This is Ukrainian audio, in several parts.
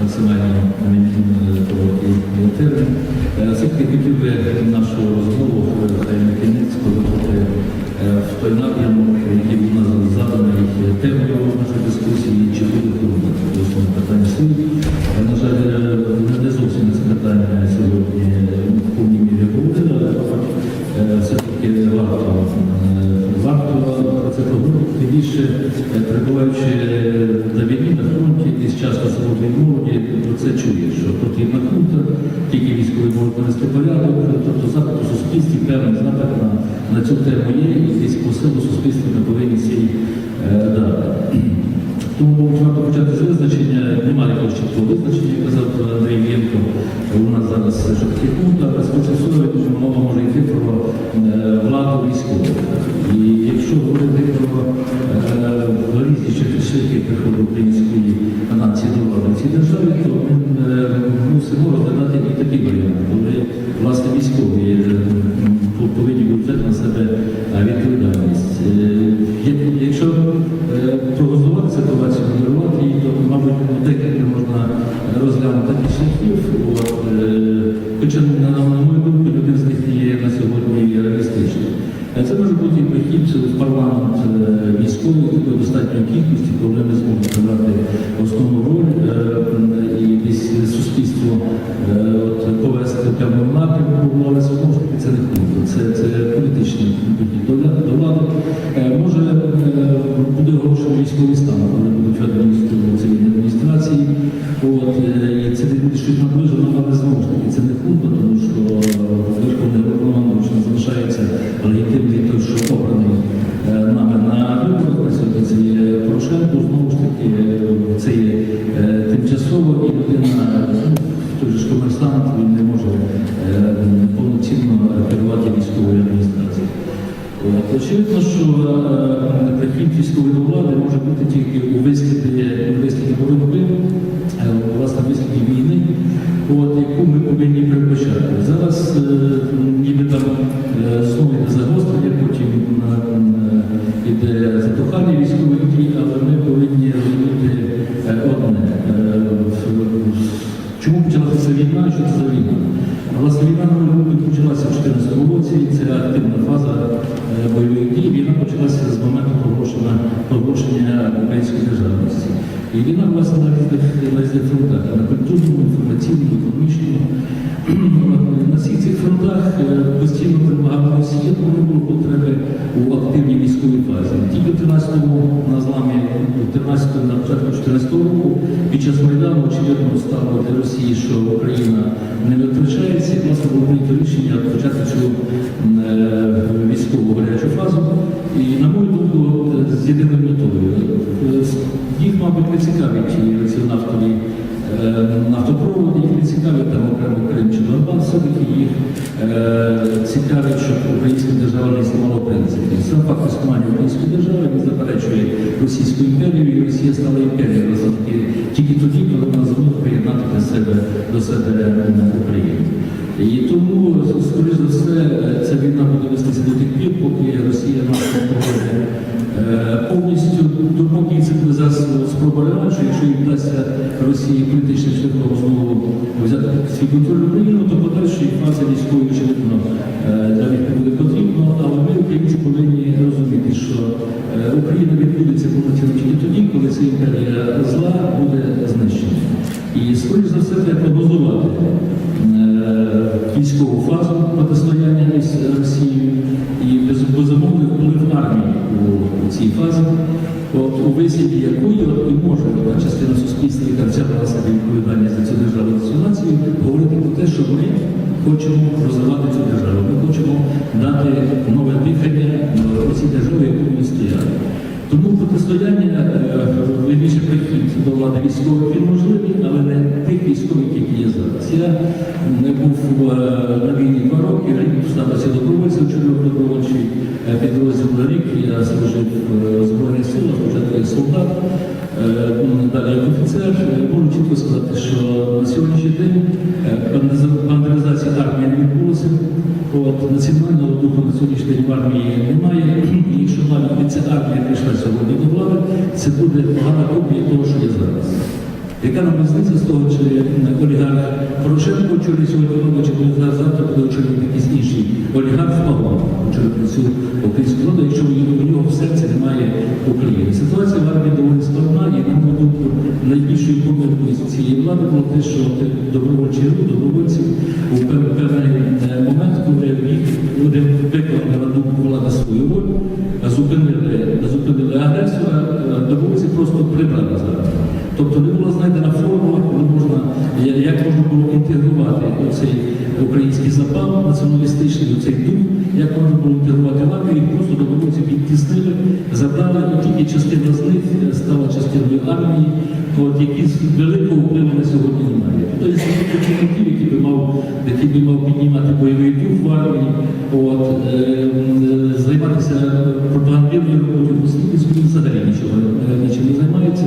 максимально короткий термін. Е, Все-таки хотів би розмову е, на кінець повернути е, в той напрямок, який нас заданий темою нашої дискусії, чи буде питання суду. Е, На жаль, е, не- зовсім питання сьогодні в мірі говорили, але е, все-таки варто е, варто це поговорити, тим більше е, перебуваючи на війні на фронті, і часто свободної молоді про це чує, що потрібна хунта, тільки військові можуть навести порядок, тобто запит у суспільстві, певний запит на, на цю тему є, Це може бути і прихід в парламент військовий такої достатньої кількості, коли ми зможемо грати основну роль е, і десь суспільство е, от, повести в певному напрямку, але знову це не хунта, це, це політичний Очевидно, що е, прихід військової влади може бути тільки у висліді, постійно перемагала Росія, тому було потреби у активній військовій фазі. Тільки в 13-му на зламі, 13-му, на початку 14-го року, під час Майдану, очевидно, стало для Росії, що Україна не витрачається, і власне було прийнято рішення їх е, цікавить, щоб українська держава не знімала принципів. Сам факт існування української держави він заперечує Російську імперію, і Росія стала імперією розвитки тільки тоді, коли вона змогла приєднати до себе до себе е, Україну. І тому, То подальші фази військової, очевидно, е, для них не буде потрібно, але ми, українці, повинні розуміти, що е, Україна відбудеться повноцінно тоді, коли ця імперія зла буде знищена. І, скоріш за все, треба прогнозувати е, військову фазу протистояння із Росією і без- безумовний вплив армії у, цій фазі, от, у висліді якої і може частина суспільства, яка взяла себе відповідальність за цю державу, за цю націю, говорити про те, що ми хочемо розвивати цю державу. Ми хочемо дати нове дихання е, цій державі, яку ми стояли. Тому протистояння, е, вірніше прихід до влади військових він можливий, але не тих військових, які є зараз. Я не був е, на війні два роки, рік сталося добровольцем, чоловік добровольчий е, підрозділ на рік. Я служив в Збройних силах, спочатку як солдат, ну, далі як офіцер. Можу чітко сказати, що на сьогоднішній день бандеризація армії не відбулася. От, національного духу на сьогоднішній день в армії немає. І якщо навіть ця армія прийшла сьогодні до влади, це буде погана копія того, що є зараз. Яка нам різниця з того, чи олігарх Порошенко очолює сьогодні владу, чи завтра буде очолювати якийсь інший олігарх Павло очолювати цю українську владу, якщо у нього- у нього в серці немає України. Ситуація в армії доволі складна, і на мою думку, найбільшою помилкою з цієї влади було те, що рух, добровольців у певний е, момент, коли люди виконали на думку влада свою волю, зупинили, зупинили агресора, е, добровольці просто прибрали зараз. Тобто не була знайдена формула, можна, як можна було інтегрувати цей український запал націоналістичний, цей дух, як можна було інтегрувати армію, їх просто добровольців відтіснили, забрали, і тільки частина з них е, стала частиною армії, от, які з великого впливу на сьогодні який би мав піднімати бойовий дух в армії, от, е, займатися пропагандивною роботою, він взагалі нічого е, нічим не займається.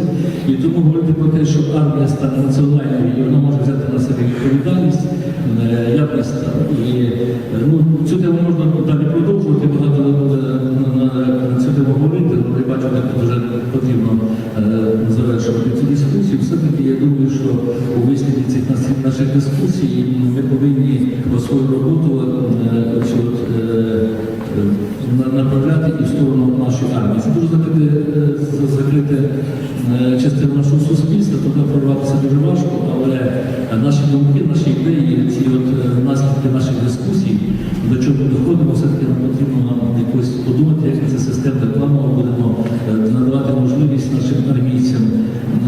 І тому говорити про те, що армія стане національною і вона може взяти на себе відповідальність, е, я. І ну, цю тему можна далі продовжувати, багато е, на, на, на цю тему говорити, але я бачу, так вже потрібно я думаю, що у виснові цих наших дискусій ми повинні про свою роботу е, е, е, на- направляти і в сторону нашої армії. Це дуже закрите, частина нашого суспільства, туди прорватися дуже важко, але е, наші думки, наші ідеї, ці от е, наслідки наших дискусій, до чого ми доходимо, все-таки нам потрібно нам якось подумати, як ми це системно планово будемо е, надавати можливість нашим армійцям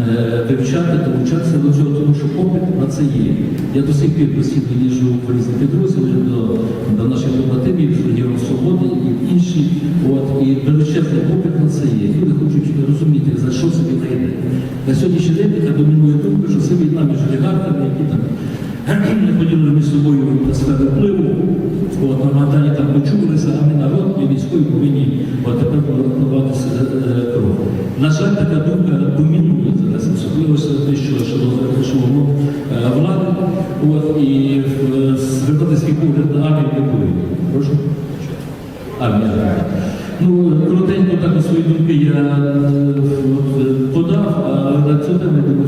е, вивчати, долучатися до цього, тому що попит на це є. Я до сих пір постійно їжджу в різні підрозділи до, до наших побратимів, Легіон Свободи і інші. От, і величезний попит на це є. Люди хочуть розуміти, за що це війна. На сьогоднішній день така домінує думка, що це війна між олігархами, які там не поділили між собою сфери впливу. От, на Майдані там почулися, а ми народ, ми військові повинні от, тепер повернуватися е, кров. На жаль, така думка домінує і е, погляд на армію не повинні. Прошу. Армія. Ну, коротенько так свої думки я е, е, подав, а на цю тему,